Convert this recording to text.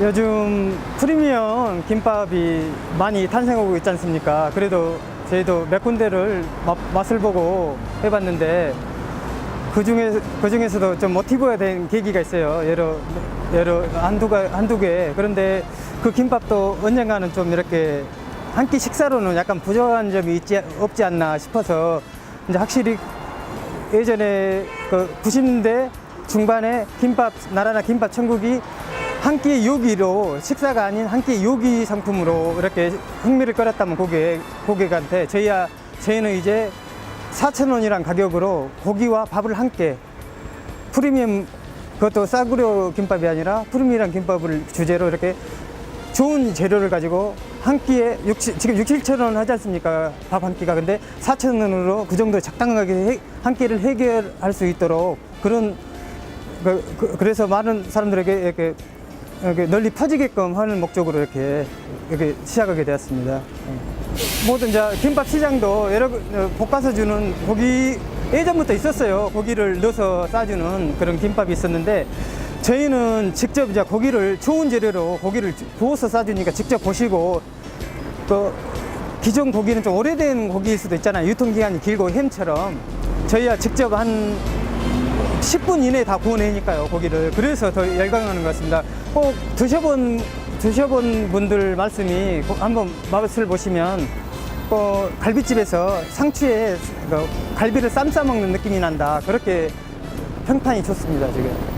요즘 프리미엄 김밥이 많이 탄생하고 있지 않습니까? 그래도 저희도 몇 군데를 맛, 맛을 보고 해봤는데 그 중에 그 중에서도 좀 모티브가 된 계기가 있어요. 여러 여러 한두 가 한두 개. 그런데 그 김밥도 언젠가는 좀 이렇게 한 끼 식사로는 약간 부족한 점이 있지 없지 않나 싶어서 이제 확실히 예전에 그 90년대 중반에 김밥 나라나 김밥 천국이 한 끼 요기로 식사가 아닌 한 끼 요기 상품으로 이렇게 흥미를 끌었다면 고객 고객한테 저희야 저희는 이제 4천 원이란 가격으로 고기와 밥을 함께 프리미엄 그것도 싸구려 김밥이 아니라 프리미엄 김밥을 주제로 이렇게 좋은 재료를 가지고 한 끼에 60, 지금 6, 7천 원 하지 않습니까? 밥 한 끼가. 근데 4천 원으로 그 정도 적당하게 해- 한 끼를 해결할 수 있도록 그런 그, 래서 많은 사람들에게 이렇게, 이렇게 널리 퍼지게끔 하는 목적으로 이렇게 이렇게 시작하게 되었습니다. 예. 모든 이제 김밥 시장도 여러 어, 볶아서 주는 고기 예전부터 있었어요. 고기를 넣어서 싸주는 그런 김밥이 있었는데 저희는 직접 이제 고기를 좋은 재료로 고기를 구워서 싸주니까 직접 보시고 또 기존 고기는 좀 오래된 고기일 수도 있잖아요. 유통기한이 길고 햄처럼 저희야 직접 한 10분 이내에 다 구워내니까요, 고기를. 그래서 더 열광하는 것 같습니다. 꼭 드셔본, 드셔본 분들 말씀이 꼭 한번 맛을 보시면 꼭 갈비집에서 상추에 그 갈비를 쌈 싸먹는 느낌이 난다. 그렇게 평판이 좋습니다, 지금.